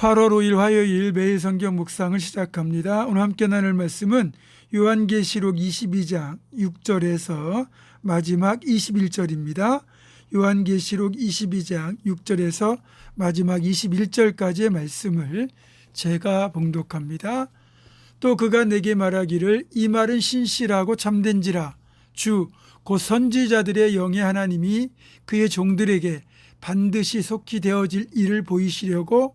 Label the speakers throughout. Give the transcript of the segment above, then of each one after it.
Speaker 1: 8월 5일 화요일 매일 성경 묵상을 시작합니다. 오늘 함께 나눌 말씀은 요한계시록 22장 6절에서 마지막 21절입니다. 요한계시록 22장 6절에서 마지막 21절까지의 말씀을 제가 봉독합니다. 또 그가 내게 말하기를 이 말은 신실하고 참된지라 주 곧 선지자들의 영의 하나님이 그의 종들에게 반드시 속히 되어질 일을 보이시려고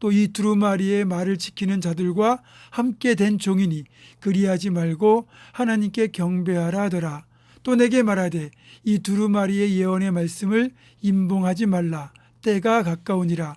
Speaker 1: 또 이 두루마리의 말을 지키는 자들과 함께 된 종이니 그리하지 말고 하나님께 경배하라 하더라. 또 내게 말하되 이 두루마리의 예언의 말씀을 임봉하지 말라. 때가 가까우니라.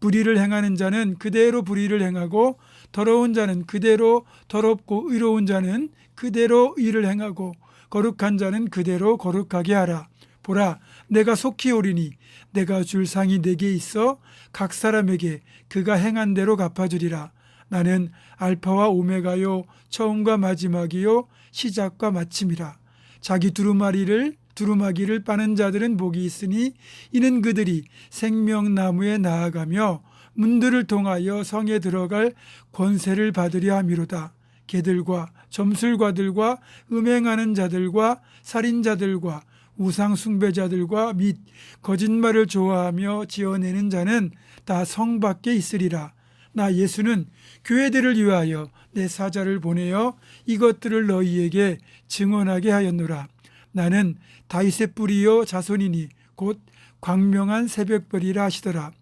Speaker 1: 불의를 행하는 자는 그대로 불의를 행하고 더러운 자는 그대로 더럽고 의로운 자는 그대로 의를 행하고 거룩한 자는 그대로 거룩하게 하라. 보라, 내가 속히 오리니 내가 줄 상이 내게 있어 각 사람에게 그가 행한 대로 갚아주리라. 나는 알파와 오메가요, 처음과 마지막이요, 시작과 마침이라. 자기 두루마리를 두루마기를 빠는 자들은 복이 있으니 이는 그들이 생명나무에 나아가며 문들을 통하여 성에 들어갈 권세를 받으려 함이로다. 개들과 점술가들과 음행하는 자들과 살인자들과 우상 숭배자들과 및 거짓말을 좋아하며 지어내는 자는 다 성 밖에 있으리라. 나 예수는 교회들을 위하여 내 사자를 보내어 이것들을 너희에게 증언하게 하였노라. 나는 다윗의 뿌리요 자손이니 곧 광명한 새벽별이라 하시더라.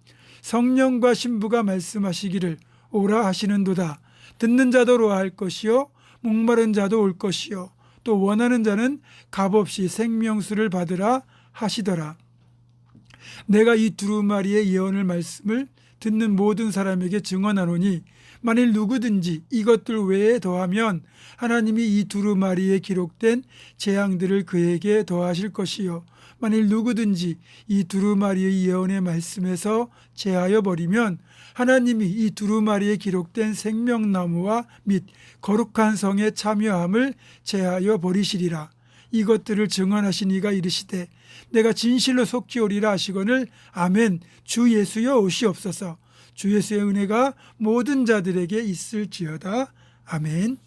Speaker 1: 성령과 신부가 말씀하시기를 오라 하시는도다. 듣는 자도 로할 것이요 목마른 자도 올 것이요 또 원하는 자는 값없이 생명수를 받으라 하시더라. 내가 이 두루마리의 예언을 말씀을 듣는 모든 사람에게 증언하노니 만일 누구든지 이것들 외에 더하면 하나님이 이 두루마리에 기록된 재앙들을 그에게 더하실 것이요. 만일 누구든지 이 두루마리의 예언의 말씀에서 제하여 버리면 하나님이 이 두루마리에 기록된 생명나무와 및 거룩한 성의 참여함을 제하여 버리시리라. 이것들을 증언하신 이가 이르시되 내가 진실로 속히 오리라 하시거늘 아멘. 주 예수여 오시옵소서 주 예수의 은혜가 모든 자들에게 있을지어다 아멘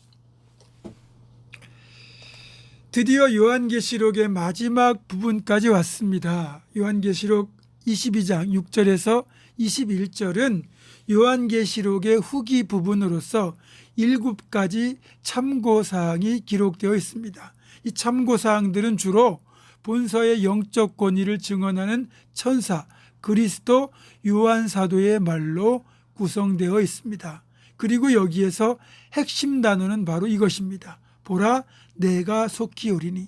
Speaker 1: 드디어 요한계시록의 마지막 부분까지 왔습니다. 요한계시록 22장 6절에서 21절은 요한계시록의 후기 부분으로서 일곱 가지 참고사항이 기록되어 있습니다. 이 참고사항들은 주로 본서의 영적 권위를 증언하는 천사, 그리스도 요한 사도의 말로 구성되어 있습니다. 그리고 여기에서 핵심 단어는 바로 이것입니다. 보라, 내가 속히 오리니.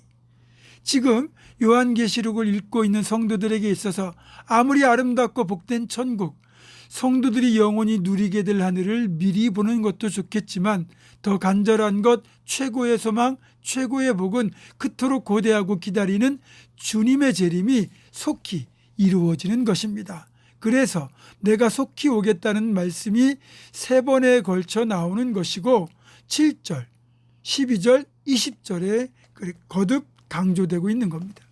Speaker 1: 지금 요한계시록을 읽고 있는 성도들에게 있어서 아무리 아름답고 복된 천국, 성도들이 영원히 누리게 될 하늘을 미리 보는 것도 좋겠지만 더 간절한 것, 최고의 소망, 최고의 복은 그토록 고대하고 기다리는 주님의 재림이 속히 이루어지는 것입니다. 그래서 내가 속히 오겠다는 말씀이 세 번에 걸쳐 나오는 것이고 7절, 12절, 20절에 거듭 강조되고 있는 겁니다.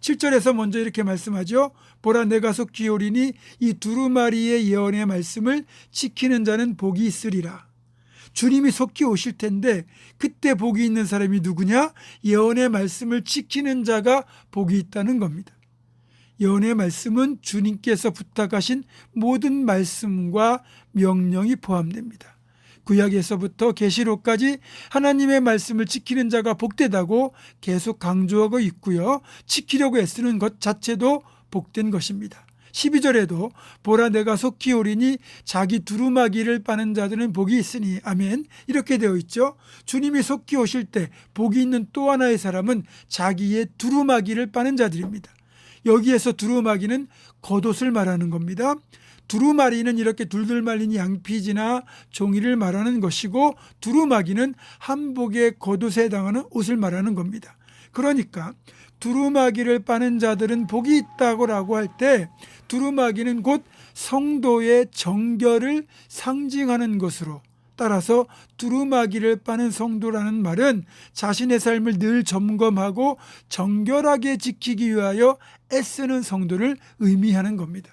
Speaker 1: 7절에서 먼저 이렇게 말씀하죠. 보라 내가 속히 오리니 이 두루마리의 예언의 말씀을 지키는 자는 복이 있으리라. 주님이 속히 오실 텐데 그때 복이 있는 사람이 누구냐? 예언의 말씀을 지키는 자가 복이 있다는 겁니다. 예언의 말씀은 주님께서 부탁하신 모든 말씀과 명령이 포함됩니다. 구약에서부터 계시록까지 하나님의 말씀을 지키는 자가 복되다고 계속 강조하고 있고요. 지키려고 애쓰는 것 자체도 복된 것입니다. 12절에도 보라 내가 속히 오리니 자기 두루마기를 빠는 자들은 복이 있으니 아멘 이렇게 되어 있죠. 주님이 속히 오실 때 복이 있는 또 하나의 사람은 자기의 두루마기를 빠는 자들입니다. 여기에서 두루마기는 겉옷을 말하는 겁니다. 두루마리는 이렇게 둘둘 말린 양피지나 종이를 말하는 것이고 두루마기는 한복의 겉옷에 해당하는 옷을 말하는 겁니다. 그러니까 두루마기를 빠는 자들은 복이 있다고라고 할 때 두루마기는 곧 성도의 정결을 상징하는 것으로 따라서 두루마기를 빠는 성도라는 말은 자신의 삶을 늘 점검하고 정결하게 지키기 위하여 애쓰는 성도를 의미하는 겁니다.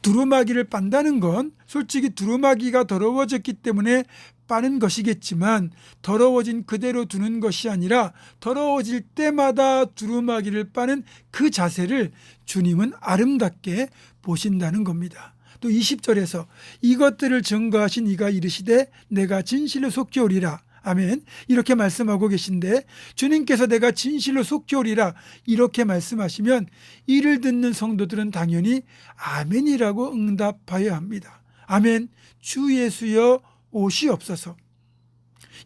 Speaker 1: 두루마기를 빤다는 건 솔직히 두루마기가 더러워졌기 때문에 빠는 것이겠지만 더러워진 그대로 두는 것이 아니라 더러워질 때마다 두루마기를 빠는 그 자세를 주님은 아름답게 보신다는 겁니다. 또 20절에서 이것들을 증거하신 이가 이르시되 내가 진실로 속죄오리라. 아멘. 이렇게 말씀하고 계신데 주님께서 내가 진실로 속죄오리라 이렇게 말씀하시면 이를 듣는 성도들은 당연히 아멘이라고 응답하여야 합니다. 아멘. 주 예수여 오시옵소서.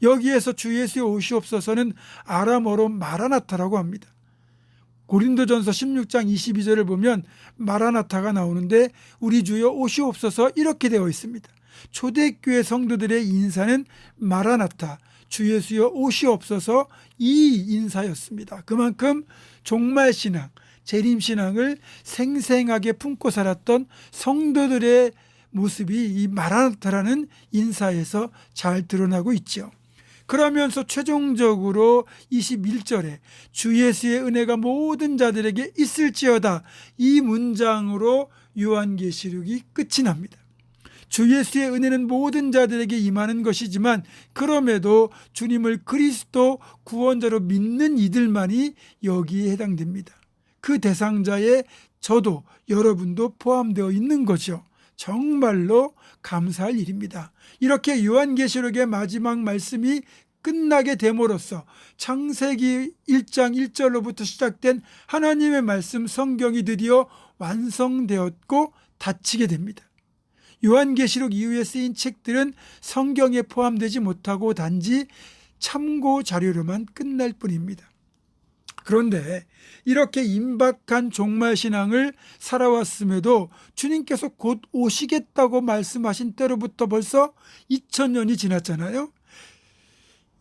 Speaker 1: 여기에서 주 예수의 오시옵소서는 아람어로 마라나타라고 합니다. 고린도전서 16장 22절을 보면 마라나타가 나오는데 우리 주여 오시옵소서 이렇게 되어 있습니다. 초대교회 성도들의 인사는 마라나타, 주 예수여 오시옵소서 이 인사였습니다. 그만큼 종말 신앙, 재림 신앙을 생생하게 품고 살았던 성도들의 모습이 이 마라나타라는 인사에서 잘 드러나고 있죠. 그러면서 최종적으로 21절에 주 예수의 은혜가 모든 자들에게 있을지어다 이 문장으로 요한계시록이 끝이 납니다. 주 예수의 은혜는 모든 자들에게 임하는 것이지만 그럼에도 주님을 그리스도 구원자로 믿는 이들만이 여기에 해당됩니다. 그 대상자에 저도 여러분도 포함되어 있는 거죠. 정말로 감사할 일입니다. 이렇게 요한계시록의 마지막 말씀이 끝나게 됨으로써 창세기 1장 1절로부터 시작된 하나님의 말씀 성경이 드디어 완성되었고 닫히게 됩니다. 요한계시록 이후에 쓰인 책들은 성경에 포함되지 못하고 단지 참고 자료로만 끝날 뿐입니다. 그런데 이렇게 임박한 종말 신앙을 살아왔음에도 주님께서 곧 오시겠다고 말씀하신 때로부터 벌써 2000년이 지났잖아요.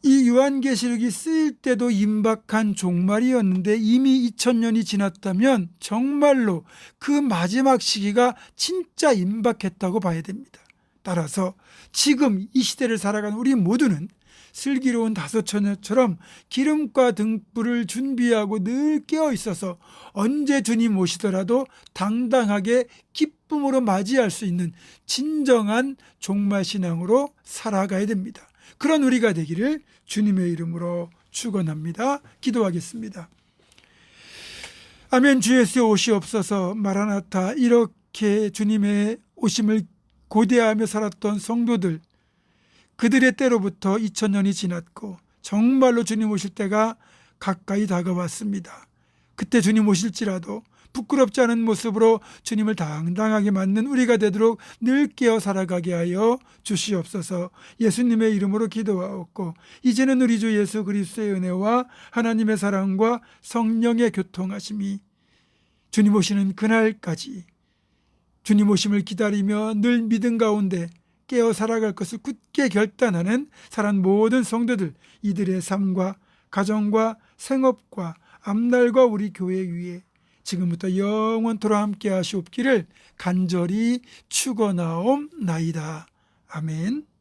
Speaker 1: 이 요한계시록이 쓰일 때도 임박한 종말이었는데 이미 2000년이 지났다면 정말로 그 마지막 시기가 진짜 임박했다고 봐야 됩니다. 따라서 지금 이 시대를 살아가는 우리 모두는 슬기로운 다섯 처녀처럼 기름과 등불을 준비하고 늘 깨어 있어서 언제 주님 오시더라도 당당하게 기쁨으로 맞이할 수 있는 진정한 종말 신앙으로 살아가야 됩니다. 그런 우리가 되기를 주님의 이름으로 축원합니다. 기도하겠습니다. 아멘 주 예수의 오시옵소서 마라나타 이렇게 주님의 오심을 고대하며 살았던 성도들 그들의 때로부터 2000년이 지났고 정말로 주님 오실 때가 가까이 다가왔습니다. 그때 주님 오실지라도 부끄럽지 않은 모습으로 주님을 당당하게 맞는 우리가 되도록 늘 깨어 살아가게 하여 주시옵소서 예수님의 이름으로 기도하옵고 이제는 우리 주 예수 그리스도의 은혜와 하나님의 사랑과 성령의 교통하심이 주님 오시는 그날까지 주님 오심을 기다리며 늘 믿음 가운데 깨어 살아갈 것을 굳게 결단하는 사람 모든 성도들 이들의 삶과 가정과 생업과 앞날과 우리 교회 위에 지금부터 영원토록 함께 하시옵기를 간절히 축원하옵나이다. 아멘.